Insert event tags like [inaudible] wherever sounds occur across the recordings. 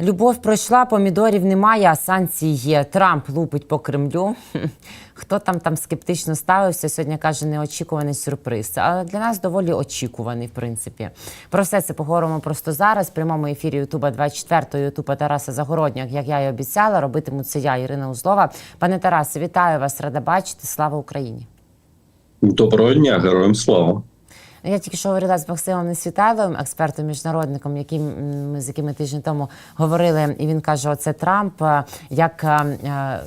Любов пройшла, помідорів немає, а санкцій є. Трамп лупить по Кремлю. Хто там там скептично ставився, сьогодні каже неочікуваний сюрприз. Але для нас доволі очікуваний, в принципі. Про все це поговоримо просто зараз. В прямому ефірі Ютуба 24-го Ютуба Тараса Загородняк, як я і обіцяла, робитиму це я, Ірина Узлова. Пане Тарасе, вітаю вас, рада бачити. Слава Україні! Доброго дня, героям слава. Я тільки що говорила з Максимом Несвітайловим, експертом міжнародником, яким ми з якими тиждень тому говорили, і він каже: оце Трамп, е, як е,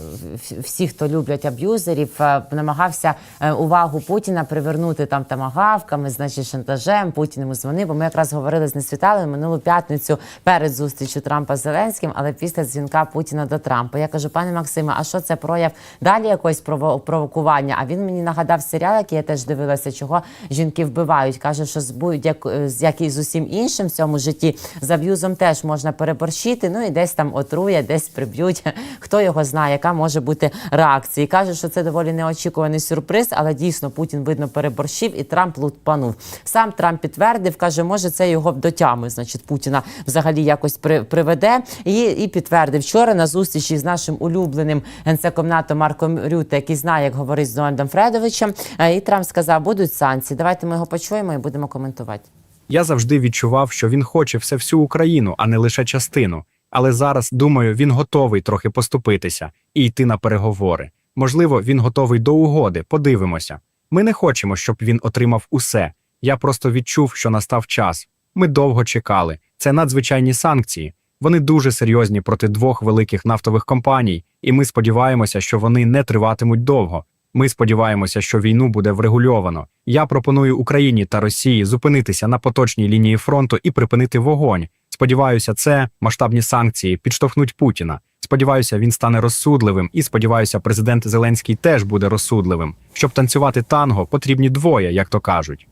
всі, хто люблять аб'юзерів, е, намагався увагу Путіна привернути там тамагавками, значить шантажем. Путін йому дзвонив. Бо ми якраз говорили з Несвітайловим минулу п'ятницю перед зустрічю Трампа з Зеленським, але після дзвінка Путіна до Трампа. Я кажу, пане Максиме, а що це прояв далі прово- провокування? А він мені нагадав серіал, який я теж дивилася, чого жінки вбивають. Каже, що з будь-як з- як і з усім іншим в цьому житті з аб'юзом теж можна переборщити. Ну і десь там отрує, десь приб'ють. [laughs] Хто його знає, яка може бути реакція? Каже, що це доволі неочікуваний сюрприз, але дійсно Путін видно переборщив і Трамп лутпанув. Сам Трамп підтвердив, каже, може це його до тями, значить, Путіна взагалі якось при, приведе. І, і підтвердив вчора на зустрічі з нашим улюбленим генсеком НАТО Марком Рюте, який знає, як говорить з Дональдом Фредовичем. Е, І Трамп сказав, будуть санкції. Давайте ми його почуємо і будемо коментувати. Я завжди відчував, що він хоче все всю Україну, а не лише частину. Але зараз, думаю, він готовий трохи поступитися і йти на переговори. Можливо, він готовий до угоди. Подивимося. Ми не хочемо, щоб він отримав усе. Я просто відчув, що настав час. Ми довго чекали. Це надзвичайні санкції. Вони дуже серйозні проти двох великих нафтових компаній, і ми сподіваємося, що вони не триватимуть довго. Ми сподіваємося, що війну буде врегульовано. Я пропоную Україні та Росії зупинитися на поточній лінії фронту і припинити вогонь. Сподіваюся, це масштабні санкції підштовхнуть Путіна. Сподіваюся, він стане розсудливим, і сподіваюся, президент Зеленський теж буде розсудливим. Щоб танцювати танго, потрібні двоє, як то кажуть.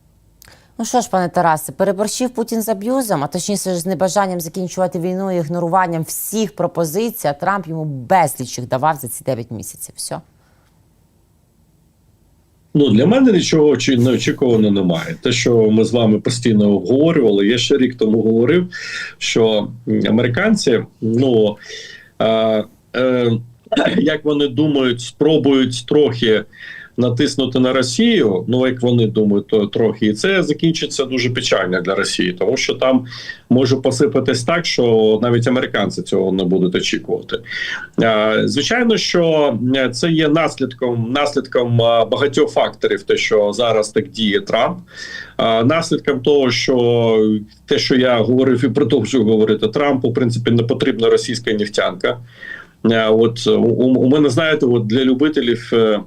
Ну що ж, пане Тарасе, переборщив Путін з аб'юзом, а точніше з небажанням закінчувати війну і ігноруванням всіх пропозицій. а Трамп йому безліч їх давав за ці 9 місяців. Все. Ну для мене нічого очі- неочікуваного немає. Те, що ми з вами постійно обговорювали, я ще рік тому говорив, що американці, ну е, е, як вони думають, спробують трохи. Натиснути на Росію, ну як вони думають, то трохи і це закінчиться дуже печально для Росії, тому що там може посипатись так, що навіть американці цього не будуть очікувати. Звичайно, що це є наслідком наслідком багатьох факторів, те, що зараз так діє Трамп. Наслідком того, що те, що я говорив і продовжую говорити, Трампу в принципі не потрібна російська нефтянка. Е, От у, у мене знаєте, от для любителів, е,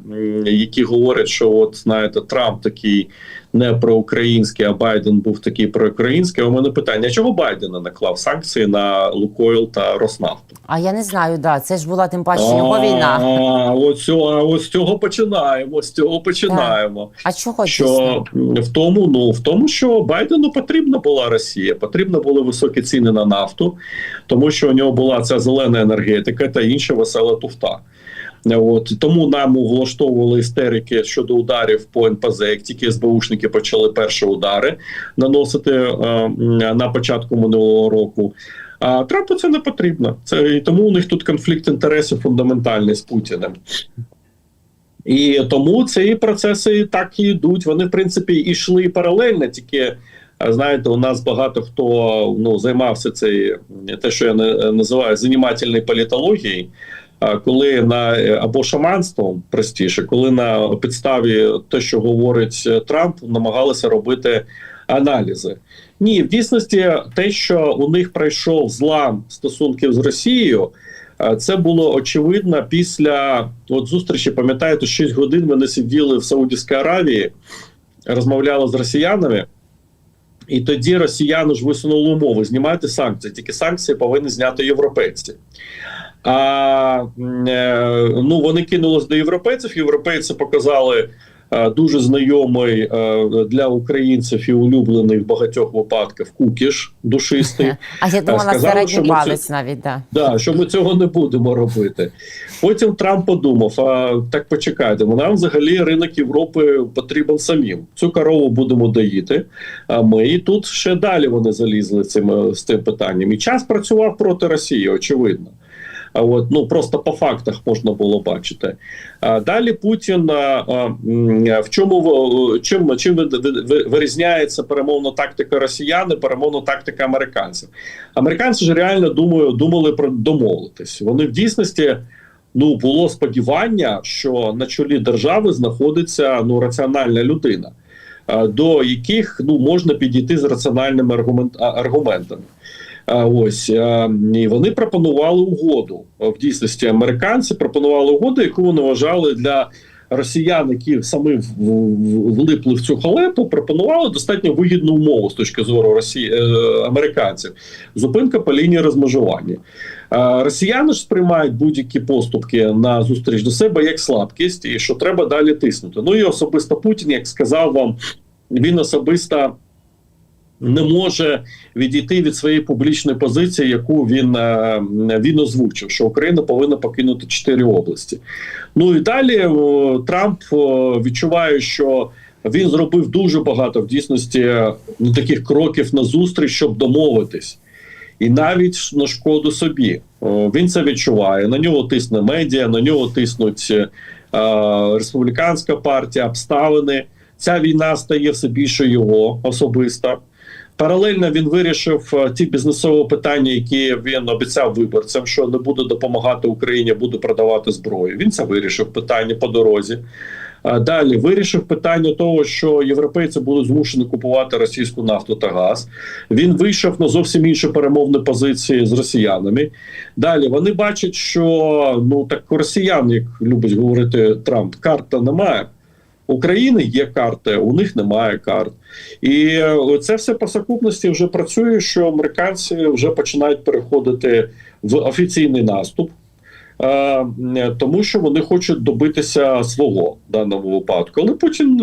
які говорять, що от знаєте, Трамп такий не проукраїнський, а Байден був такий проукраїнський. У мене питання: чого Байден наклав санкції на Лукойл та Роснафту? А я не знаю, да, це ж була тим паче його війна. А, а з цього починаємо. З цього починаємо. А чого Що в тому, ну в тому, що Байдену потрібна була Росія, потрібні були високі ціни на нафту, тому що у нього була ця зелена енергетика та інша весела туфта. От тому нам влаштовували істерики щодо ударів по НПЗ, як тільки СБУшники почали перші удари наносити е, на початку минулого року. А Трампу це не потрібно. Це і тому у них тут конфлікт інтересів фундаментальний з Путіним. І тому ці процеси так і йдуть. Вони, в принципі, йшли паралельно, тільки. е, Знаєте, у нас багато хто ну займався цей те, що я на- називаю занімательною політологією. Коли на е, або шаманством простіше, коли на підставі те, що говорить е, Трамп, намагалися робити аналізи. Ні, в дійсності те, що у них пройшов злам стосунків з Росією, е, це було очевидно після от зустрічі. Пам'ятаєте, 6 годин вони сиділи в Саудівській Аравії, розмовляли з росіянами. І тоді росіяни ж висунули умови знімати санкції. Тільки санкції повинні зняти європейці. А е, ну вони кинулись до європейців. Європейці показали е, дуже знайомий е, для українців і улюблений в багатьох випадках кукіш душистий. [laughs] А я думала, сказали, що ми це- навіть, да. Да, що ми цього не будемо робити. Потім Трамп подумав: а так почекайте, нам взагалі ринок Європи потрібен самим. Цю корову будемо доїти. А ми і тут ще далі вони залізли цим з тим питанням. І час працював проти Росії, очевидно. От ну просто по фактах можна було бачити. Далі Путін в чому чим чим ви- ви- ви- вирізняється перемовна тактика росіян і перемовна тактика американців? Американці ж реально думаю, думали про домовитись. Вони в дійсності ну було сподівання, що на чолі держави знаходиться ну раціональна людина, до яких ну можна підійти з раціональними аргумент, аргументами. Ось і вони пропонували угоду. В дійсності американці пропонували угоду, яку вони вважали для росіян, які самі влипли в цю халепу, пропонували достатньо вигідну умову з точки зору Росії е, американців. Зупинка по лінії розмежування. Росіяни ж сприймають будь-які поступки на зустріч до себе як слабкість, і що треба далі тиснути. Ну і особисто Путін, як сказав вам, він особисто не може відійти від своєї публічної позиції, яку він, е, він озвучив, що Україна повинна покинути чотири області. Ну і далі Трамп відчуває, що він зробив дуже багато в дійсності е, ну, таких кроків на зустріч, щоб домовитись. І навіть на шкоду собі він це відчуває. На нього тисне медіа, на нього тиснуть е, республіканська партія, обставини. Ця війна стає все більше його особисто. Паралельно він вирішив е, ті бізнесові питання, які він обіцяв виборцям, що не буде допомагати Україні, буде продавати зброю. Він це вирішив питання по дорозі. Далі вирішив питання того, що європейці будуть змушені купувати російську нафту та газ. Він вийшов на зовсім інші перемовні позиції з росіянами. Далі вони бачать, що ну так росіян, як любить говорити Трамп, карта немає. України є карти, у них немає карт. І е, це все по сукупності вже працює, що американці вже починають переходити в офіційний наступ. е, Тому що вони хочуть добитися свого в даному випадку. Але Путін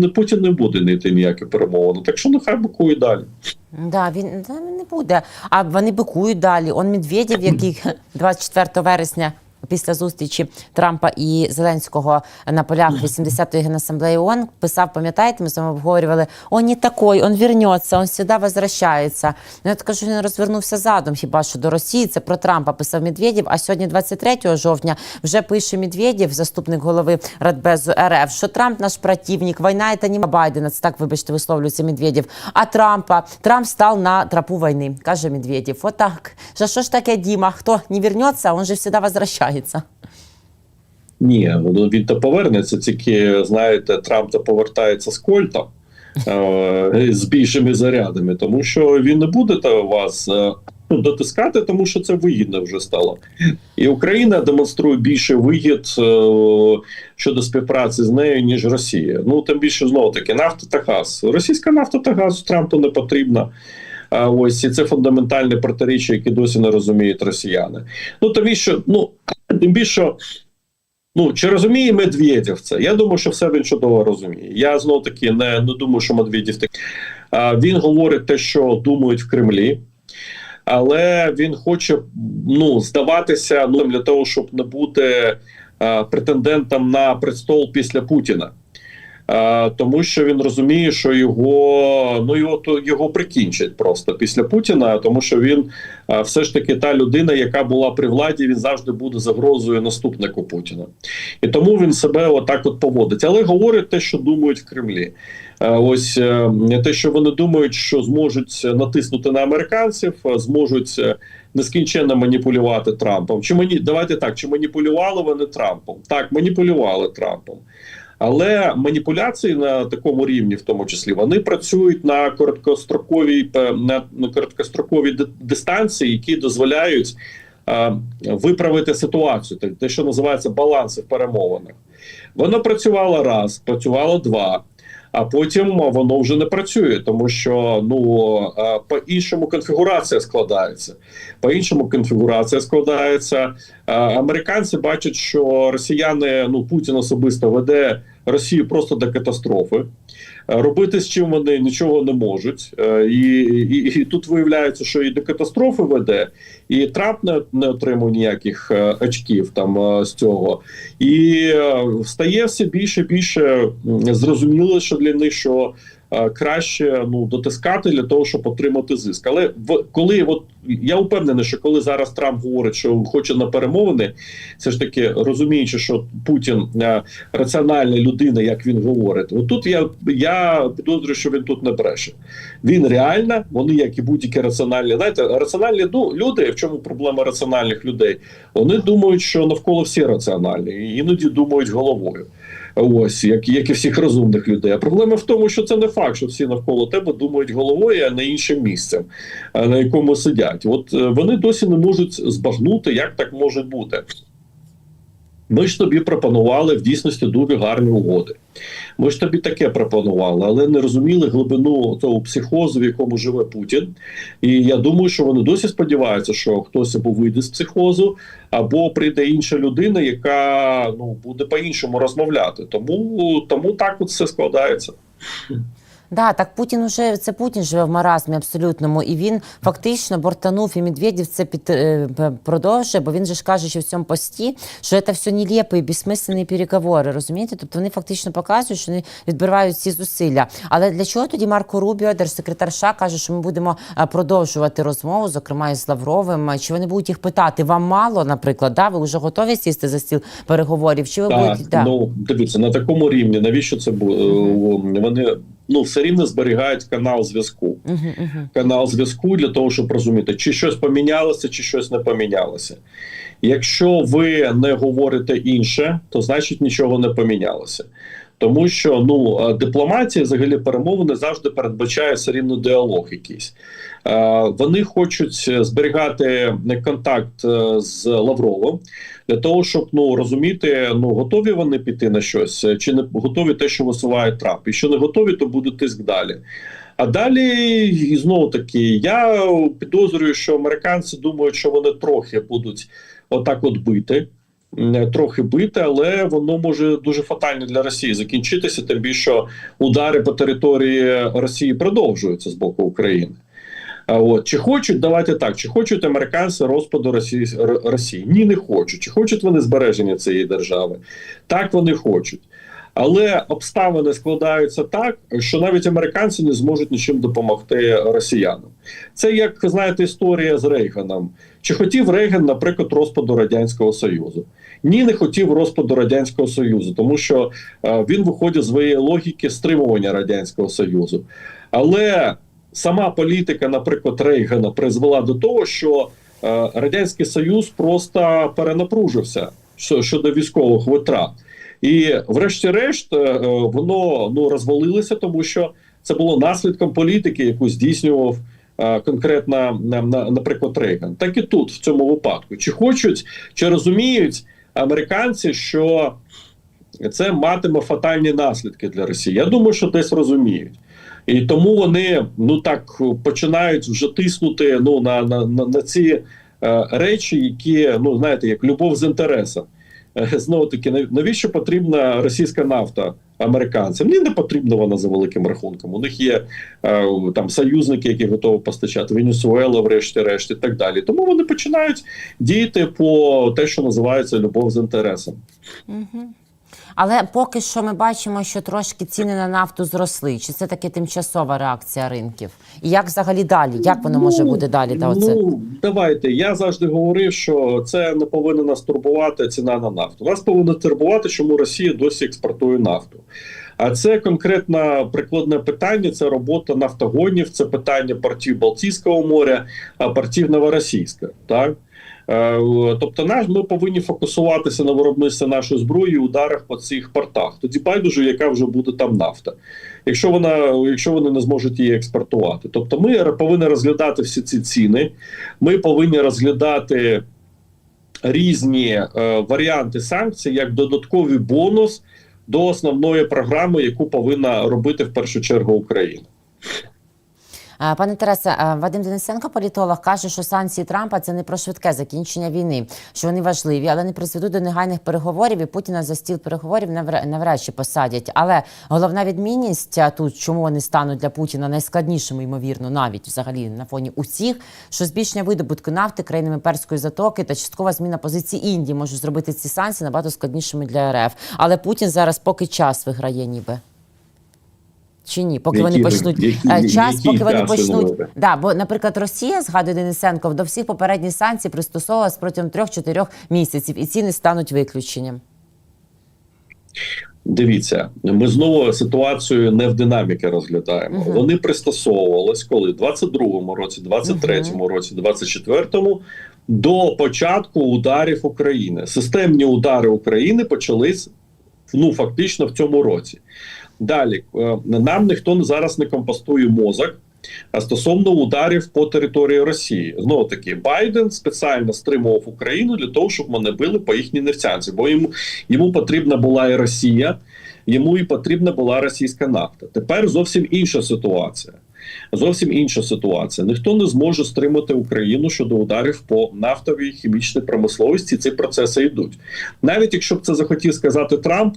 не Путін не буде не йти ніякі перемовини. Так що нехай бакує далі. Да, він не буде. А вони бикують далі. Он Медведєв, який [clears throat] 24 вересня. Після зустрічі Трампа і Зеленського на полях 80-ї генасамблеї ООН писав, пам'ятаєте, ми з вами обговорювали, он не такой, он вернеться, он сюди возвращається. Ну, я що він розвернувся задом, хіба що до Росії. Це про Трампа писав Медведєв, а сьогодні, 23 жовтня, вже пише Медведєв, заступник голови Радбезу РФ, що Трамп наш противник, війна це не Байдена, це так, вибачте, висловлюється Медведєв, а Трампа. Трамп став на тропу війни, каже Медведєв. Отак. За що ж таке, Діма? Хто не вернеться, он же завжди возвращається. Ні, ну, він то повернеться, тільки знаєте, Трамп то повертається з Кольтом е, з більшими зарядами, тому що він не буде то вас е, дотискати, тому що це вигідно вже стало. І Україна демонструє більше вигід е, щодо співпраці з нею, ніж Росія. Ну тим більше знову таки нафта та газ. Російська нафта та газ Трампу не потрібна. Ось і це фундаментальне протиріччя, яке досі не розуміють росіяни. Ну тому що ну тим більше. Ну, чи розуміє Медведєв це? Я думаю, що все він чудово розуміє. Я знов таки не, не думаю, що Медведєв так. Він говорить те, що думають в Кремлі, але він хоче ну, здаватися ну, для того, щоб не бути а, претендентом на престол після Путіна. А, тому що він розуміє, що його ну його то його прикінчать просто після Путіна, тому що він все ж таки та людина, яка була при владі, він завжди буде загрозою наступнику Путіна, і тому він себе отак от поводить. Але говорить те, що думають в Кремлі. Ось е, те, що вони думають, що зможуть натиснути на американців, зможуть е, нескінченно маніпулювати Трампом. Чи мані давайте так, чи маніпулювали вони Трампом? Так, маніпулювали Трампом. Але маніпуляції на такому рівні, в тому числі, вони працюють на короткостроковій на, на короткостроковій дистанції, які дозволяють е, виправити ситуацію, те, що називається баланси в перемовинах. Воно працювало раз, працювало два. А потім воно вже не працює, тому що ну е, по іншому конфігурація складається. По іншому конфігурація складається. Е, Американці бачать, що росіяни ну Путін особисто веде Росію просто до катастрофи. Е, Робити з чим вони нічого не можуть, Е, і, і, і тут виявляється, що і до катастрофи веде, і Трамп не, не отримав ніяких е, очків там з цього. І стає все більше більше зрозуміло, що для них що краще ну дотискати для того, щоб отримати зиск. Але в коли от я впевнений, що коли зараз Трамп говорить, що хоче на перемовини, все ж таки розуміючи, що Путін е, раціональна людина, як він говорить, от тут я, я підозрюю, що він тут не бреше. Він реально, вони як і будь-які раціональні, знаєте, раціональні ду- люди. В чому проблема раціональних людей? Вони думають, що навколо всі раціональні, і іноді думають головою. Ось як, як і всіх розумних людей. А проблема в тому, що це не факт, що всі навколо тебе думають головою, а не іншим місцем, на якому сидять. От е, вони досі не можуть збагнути, як так може бути. Ми ж тобі пропонували в дійсності дуже гарні угоди. Ми ж тобі таке пропонували, але не розуміли глибину того психозу, в якому живе Путін. І я думаю, що вони досі сподіваються, що хтось або вийде з психозу, або прийде інша людина, яка ну буде по-іншому розмовляти. Тому тому так от все складається. Да, так Путін уже це Путін живе в маразмі абсолютному, і він фактично бортанув і Медведєв це під е, продовжує, бо він же ж каже, що в цьому пості, що це все нелепі і безсмислені переговори. Розумієте? Тобто вони фактично показують, що вони відбивають ці зусилля. Але для чого тоді Марко Рубіо, держсекретар США, каже, що ми будемо е, продовжувати розмову, зокрема із Лавровим? Чи вони будуть їх питати? Вам мало, наприклад, да? ви вже готові сісти за стіл переговорів? Чи ви Так, будете да. ну дивіться на такому рівні. Навіщо це бу- е, вони ну все рівно зберігають канал зв'язку. Канал зв'язку для того, щоб розуміти, чи щось помінялося, чи щось не помінялося. Якщо ви не говорите інше, то значить нічого не помінялося. Тому що ну е, дипломатія, взагалі перемовини завжди передбачає все рівно діалог якийсь. Е, Вони хочуть зберігати контакт е, з Лавровим для того, щоб ну розуміти, ну готові вони піти на щось, е, чи не готові те, що висуває Трамп. Якщо не готові, то буде тиск далі. А далі і знову таки, я підозрюю, що американці думають, що вони трохи будуть отак от бити. Трохи бити, але воно може дуже фатально для Росії закінчитися. Тим більше удари по території Росії продовжуються з боку України. От чи хочуть давайте так, чи хочуть американці розпаду Росії Росії? Ні, не хочуть. Чи хочуть вони збереження цієї держави? Так вони хочуть. Але обставини складаються так, що навіть американці не зможуть нічим допомогти росіянам. Це як знаєте, історія з Рейганом. Чи хотів Рейган, наприклад, розпаду радянського союзу? Ні, не хотів розпаду радянського союзу, тому що е, він виходить з своєї логіки стримування радянського союзу. Але сама політика, наприклад, Рейгана призвела до того, що е, радянський союз просто перенапружився щодо військових витрат. І, врешті-решт, е, е, воно ну розвалилося, тому що це було наслідком політики, яку здійснював конкретно на, на- наприклад, Рейган. Так і тут в цьому випадку. Чи хочуть, чи розуміють американці, що це матиме фатальні наслідки для Росії? Я думаю, що десь розуміють. І тому вони ну так починають вже тиснути ну на, на, на, ці е, речі, які ну знаєте, як любов з інтересом. Е, Знову таки, навіщо потрібна російська нафта американцям? Ні, не потрібна вона за великим рахунком. У них є е, там союзники, які готові постачати Венесуела, врешті-решт, і так далі. Тому вони починають діяти по те, що називається любов з інтересом. Угу. Але поки що ми бачимо, що трошки ціни на нафту зросли. Чи це таки тимчасова реакція ринків? І як взагалі далі? Як воно може бути далі? Та оце? Ну давайте. Я завжди говорив, що це не повинна нас турбувати ціна на нафту. Нас повинно турбувати, чому Росія досі експортує нафту. А це конкретно прикладне питання. Це робота нафтогонів, це питання портів Балтійського моря, а портів Новоросійська. Так. Е, Тобто, наш ми повинні фокусуватися на виробництві нашої зброї ударах по цих портах. Тоді байдуже, яка вже буде там нафта, якщо вона, якщо вони не зможуть її експортувати. Тобто, ми повинні розглядати всі ці ціни. Ми повинні розглядати різні е, варіанти санкцій як додатковий бонус до основної програми, яку повинна робити в першу чергу Україна. Е, Пане Тарасе, е, Вадим Денисенко, політолог, каже, що санкції Трампа це не про швидке закінчення війни, що вони важливі, але не призведуть до негайних переговорів. І Путіна за стіл переговорів навр- навряд чи посадять. Але головна відмінність тут, чому вони стануть для Путіна найскладнішими, ймовірно, навіть взагалі на фоні усіх, що збільшення видобутку нафти країнами перської затоки та часткова зміна позиції Індії може зробити ці санкції набагато складнішими для РФ. Але Путін зараз поки час виграє, ніби. Чи ні, поки вони Які ви- почнуть які- е, час, які поки вони почнуть. говорите? Да, бо, наприклад, Росія, згадує Денисенко, до всіх попередніх санкцій пристосовувалась протягом трьох-чотирьох місяців, і ці не стануть виключенням. Дивіться, ми знову ситуацію не в динаміки розглядаємо. Мгм. Вони пристосовувались коли в 22-му році, 23-му році, 24-му до початку ударів України. Системні удари України почались ну фактично в цьому році. Далі е, нам ніхто зараз не компостує мозок. Стосовно ударів по території Росії, знову таки Байден спеціально стримував Україну для того, щоб вони били по їхній нефтянці, бо йому йому потрібна була і Росія, йому і потрібна була російська нафта. Тепер зовсім інша ситуація. Зовсім інша ситуація. Ніхто не зможе стримати Україну щодо ударів по нафтовій хімічній промисловості. Ці процеси йдуть. Навіть якщо б це захотів сказати Трамп,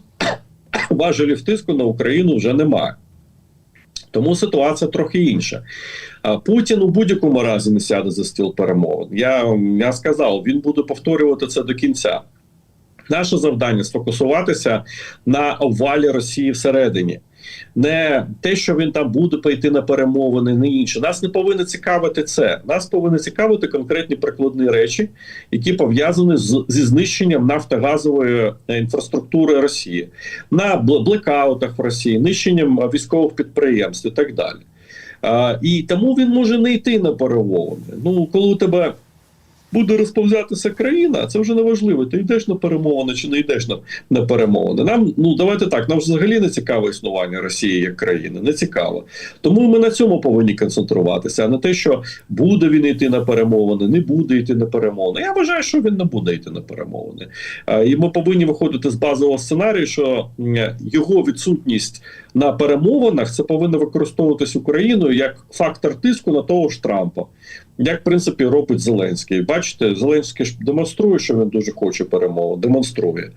важелів тиску на Україну вже немає. Тому ситуація трохи інша. Путін у будь-якому разі не сяде за стіл перемовин. Я, я сказав, він буде повторювати це до кінця. Наше завдання сфокусуватися на овалі Росії всередині. Не те, що він там буде пойти на перемовини, не інше. Нас не повинно цікавити це. Нас повинні цікавити конкретні прикладні речі, які пов'язані з, зі знищенням нафтогазової е, інфраструктури Росії, на блекаутах в Росії, нищенням е, військових підприємств і так далі. А, і тому він може не йти на перемовини. Ну, коли у тебе буде розповзятися країна, це вже не важливо. Ти йдеш на перемовини чи не йдеш на, на перемовини. Нам ну давайте так, нам взагалі не цікаве існування Росії як країни, не цікаво. Тому ми на цьому повинні концентруватися, а не те, що буде він йти на перемовини, не буде йти на перемовини. Я вважаю, що він не буде йти на перемовини. І ми повинні виходити з базового сценарію, що його відсутність на перемовинах це повинно використовуватись Україною як фактор тиску на того ж Трампа. Як в принципі робить Зеленський, бачите, Зеленський ж демонструє, що він дуже хоче перемови. Демонструє.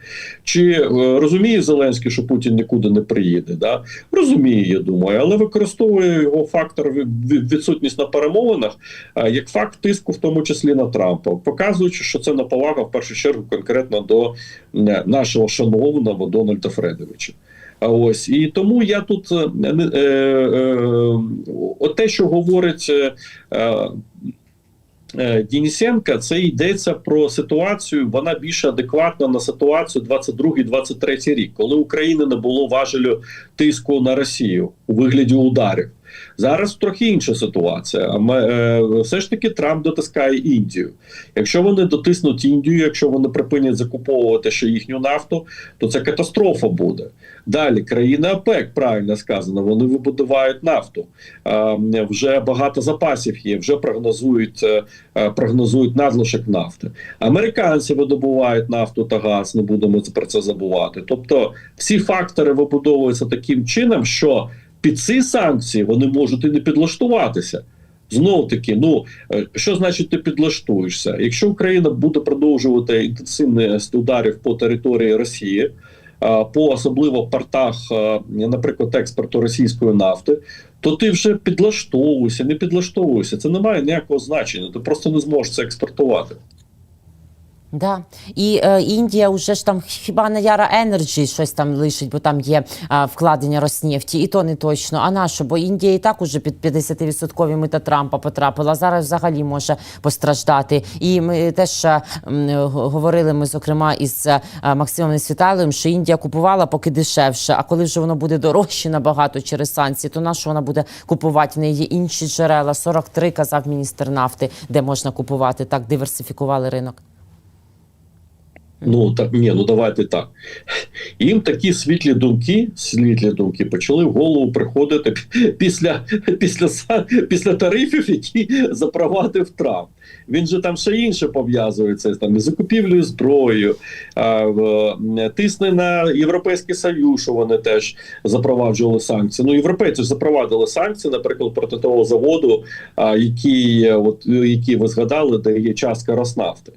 Чи е, розуміє Зеленський, що Путін нікуди не приїде? Да? Розуміє, я думаю, але використовує його фактор ві- ві- відсутність на перемовинах е, як факт тиску, в тому числі на Трампа, показуючи, що це неповага в першу чергу конкретно до е, нашого шановного Дональда Фредовича. Ось і тому я тут е, е, е, те, що говорить. е, е, Дінісенка, це йдеться про ситуацію. Вона більш адекватна на ситуацію 22-23 рік, коли України не було важелю тиску на Росію у вигляді ударів. Зараз трохи інша ситуація. Е, все ж таки Трамп дотискає Індію. Якщо вони дотиснуть Індію, якщо вони припинять закуповувати ще їхню нафту, то це катастрофа буде. Далі країни ОПЕК, правильно сказано, вони вибудувають нафту. Е, вже багато запасів є, вже прогнозують, е, прогнозують надлишок нафти. Американці видобувають нафту та газ, не будемо про це забувати. Тобто, всі фактори вибудовуються таким чином, що під ці санкції вони можуть і не підлаштуватися. Знов таки, ну е, що значить ти підлаштуєшся? Якщо Україна буде продовжувати інтенсивність ударів по території Росії, по особливо портах, наприклад, експорту російської нафти, то ти вже підлаштовуєшся, не підлаштовуєшся. Це не має ніякого значення. Ти просто не зможеш це експортувати. Да. І е, Індія вже ж там хіба на Яра Енерджі щось там лишить, бо там є е, вкладення Роснефті, і то не точно. А на? Бо Індія і так уже під 50% мита Трампа потрапила. Зараз взагалі може постраждати. І ми теж е, м, говорили ми, зокрема, із е, Максимом Несвіталовим, що Індія купувала поки дешевше. А коли вже воно буде дорожче набагато через санкції, то на вона буде купувати? В неї є інші джерела. 43, казав міністр нафти, де можна купувати. Так диверсифікували ринок. Ну так ні, ну давайте так. Їм такі світлі думки, світлі думки почали в голову приходити після, після, після тарифів, які запровадив Трамп. Він же там ще інше пов'язується там із закупівлею зброєю, тисне на Європейський Союз, що вони теж запроваджували санкції. Ну, європейці ж запровадили санкції, наприклад, проти того заводу, який, от, який ви згадали, де є частка Роснафти.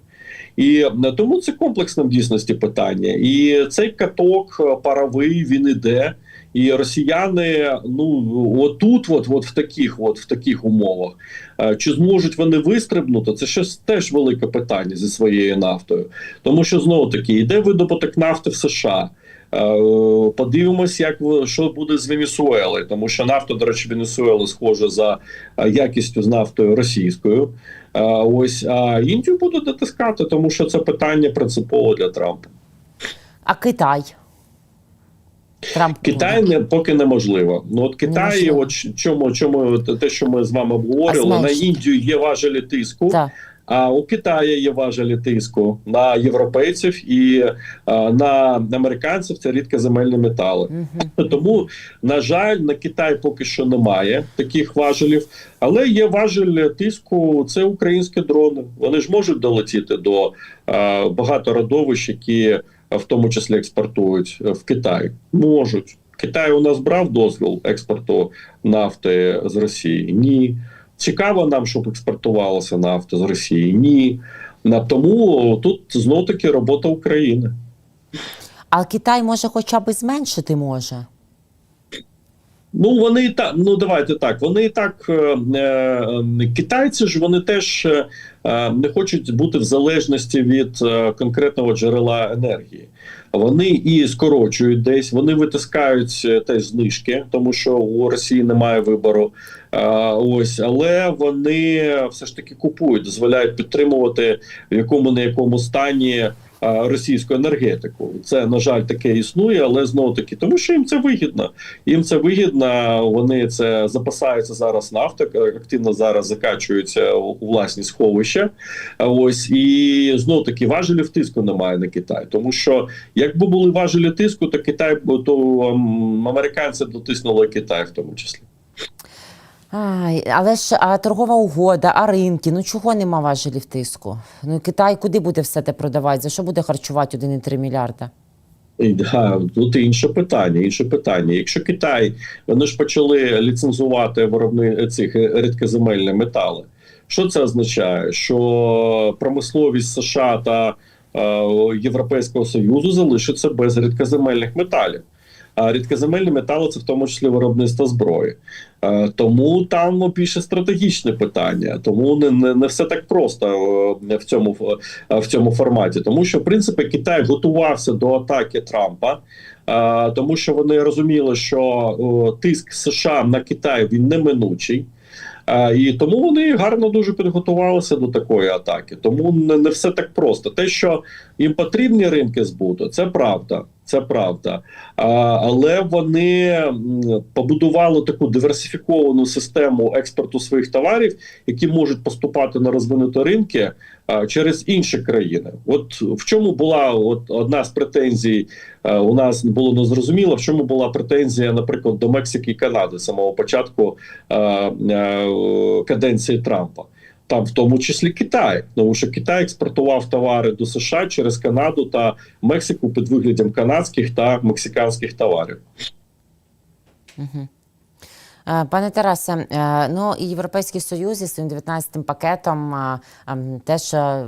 І е, тому це комплексне в дійсності питання. І цей каток е, паровий він іде. І росіяни, ну отут, от, от в таких, от в таких умовах, е, чи зможуть вони вистрибнути? Це ще теж велике питання зі своєю нафтою, тому що знову таки йде видобуток нафти в США. Е, Подивимось, як що буде з Венесуелою, тому що нафта, до речі, Венесуели схожа за е, якістю з нафтою російською. Е, Ось а Індію будуть дотискати, тому що це питання принципово для Трампа. А Китай? Трамп Китай не поки неможливо. Ну от Китай, Неможливо. от чому, чому те, що ми з вами обговорили, на? Індію є важелі тиску. Так. А у Китаї є важелі тиску на європейців і а, на американців це рідкоземельні метали. Мгм. Тому, на жаль, на Китай поки що немає таких важелів, але є важель тиску. Це українські дрони. Вони ж можуть долетіти до е, багато родовищ, які в тому числі експортують е, в Китай. Можуть. Китай у нас брав дозвіл експорту нафти з Росії? Ні. Цікаво нам, щоб експортувалася нафта з Росії? Ні. Тому тут знов таки робота України. А Китай може хоча б зменшити може. Ну вони і так. Ну давайте так. Вони і так е, е, китайці ж вони теж е, е, не хочуть бути в залежності від е, конкретного джерела енергії. Вони і скорочують десь, вони витискають е, теж знижки, тому що у Росії немає вибору. А, ось, але вони все ж таки купують, дозволяють підтримувати в якому не якому стані російську енергетику. Це на жаль таке існує, але знову таки, тому що їм це вигідно. Їм це вигідно. Вони це запасаються зараз нафта, активно зараз закачуються у власні сховища. Ось і знов таки важелів тиску немає на Китай, тому що якби були важелі тиску, то Китай то американці дотиснули Китай в тому числі. Ай, але ж а торгова угода, а ринки. Ну чого нема важелів тиску? Ну Китай куди буде все те продавати? За що буде харчувати 1,3 мільярда? Да, тут інше питання. Інше питання. Якщо Китай вони ж почали ліцензувати виробни цих рідкоземельні метали, що це означає? Що промисловість США та е, Європейського Союзу залишиться без рідкоземельних металів. А рідкоземельні метали це в тому числі виробництво зброї. Е, Тому там ну, більше стратегічне питання. Тому не, не, не все так просто е, в цьому е, в цьому форматі, тому що в принципі Китай готувався до атаки Трампа, тому що вони розуміли, що тиск США на Китай він неминучий. І тому вони гарно дуже підготувалися до такої атаки. Тому не, не все так просто. Те, що їм потрібні ринки збуту, це правда. Це правда. Але вони побудували таку диверсифіковану систему експорту своїх товарів, які можуть поступати на розвинуті ринки через інші країни. От в чому була от одна з претензій у нас було незрозуміло, в чому була претензія, наприклад, до Мексики і Канади з самого початку каденції Трампа. Там в тому числі Китай, тому що Китай експортував товари до США через Канаду та Мексику під виглядом канадських та мексиканських товарів. Угу. Пане Тарасе, е, ну і Європейський Союз зі своїм 19-м пакетом е, ем, теж, е,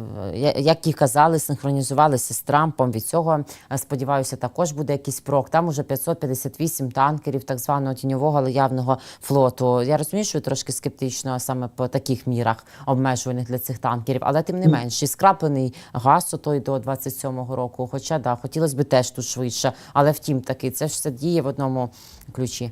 як і казали, синхронізувалися з Трампом. Від цього, е, сподіваюся, також буде якийсь прок. Там уже 558 танкерів так званого тіньового, але явного флоту. Я розумію, що трошки скептично саме по таких мірах обмежувальних для цих танкерів, але тим не менш, і скраплений газ отой до 27-го року. Хоча да, хотілося б теж тут швидше, але втім таки, це ж все діє в одному ключі.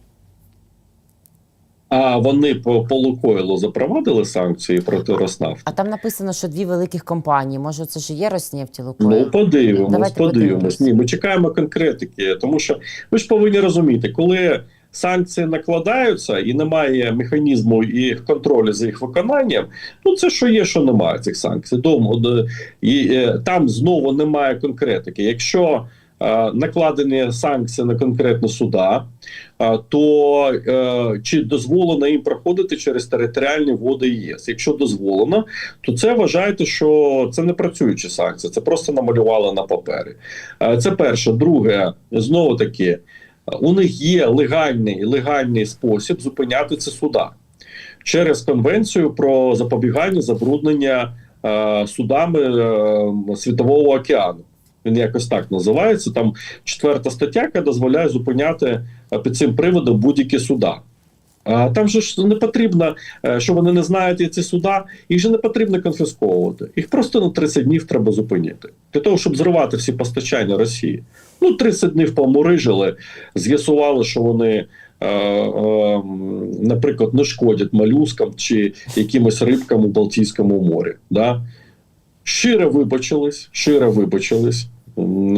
А вони по, по Лукойлу запровадили санкції проти Роснафти? А там написано, що дві великих компанії. Може, це ж є Роснефть і Лукойл? Ну, подивимось, Давайте подивимось. Ні, ми чекаємо конкретики, тому що ви ж повинні розуміти, коли санкції накладаються і немає механізму і контролю за їх виконанням, ну це що є, що немає цих санкцій. Дому д- і е, там знову немає конкретики. Якщо е, накладені санкції на конкретно суда, то е, чи дозволено їм проходити через територіальні води ЄС? Якщо дозволено, то це вважайте, що це не працюючі санкції, це просто намалювали на папері. Це перше. Друге, знову таки, у них є легальний легальний спосіб зупиняти це суда через конвенцію про запобігання забруднення е, судами е, світового океану. Він якось так називається. Там четверта стаття, яка дозволяє зупиняти е, під цим приводом будь-які суда. Там же ж не потрібно, е, що вони не знають ці суда, їх же не потрібно конфісковувати. Їх просто на 30 днів треба зупинити. Для того, щоб зривати всі постачання Росії. Ну, 30 днів помурижили, з'ясували, що вони, е, наприклад, не шкодять молюскам чи якимось рибкам у Балтійському морі. Да? Щиро вибачились, щиро вибачились.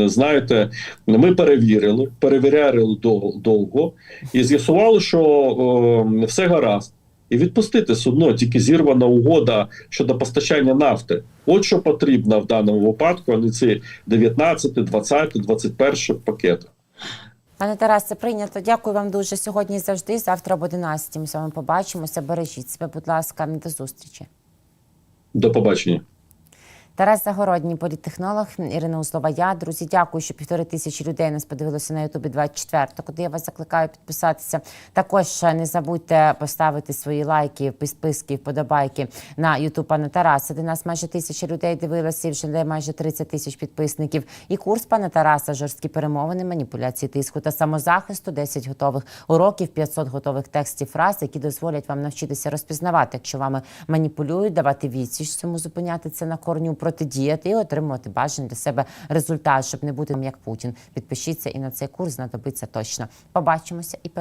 Знаєте, ми перевірили, перевіряли довго і з'ясували, що о, все гаразд. І відпустити судно, тільки зірвана угода щодо постачання нафти. От що потрібно в даному випадку, а не ці 19, 20, 21 пакети. Пане Тарасе, прийнято. Дякую вам дуже сьогодні і завжди. Завтра об 11 ми з вами побачимося. Бережіть себе, будь ласка, до зустрічі. До побачення. Тарас Загородній, політтехнолог, Ірина Узлова. Друзі, дякую, що півтори тисячі людей нас подивилося на Ютубі 24 куди я вас закликаю підписатися. Також не забудьте поставити свої лайки, підписки, вподобайки на Ютуб пана Тараса, де нас майже тисяча людей дивилося, і вже де майже 30 тисяч підписників. І курс пана Тараса, жорсткі перемовини, маніпуляції тиску та самозахисту, 10 готових уроків, 500 готових текстів фраз, які дозволять вам навчитися розпізнавати, якщо вами маніпулюють, давати відсіч цьому зупиняти це на корню, протидіяти і отримувати бажаний для себе результат, щоб не бути як Путін. Підпишіться і на цей курс знадобиться точно. Побачимося і.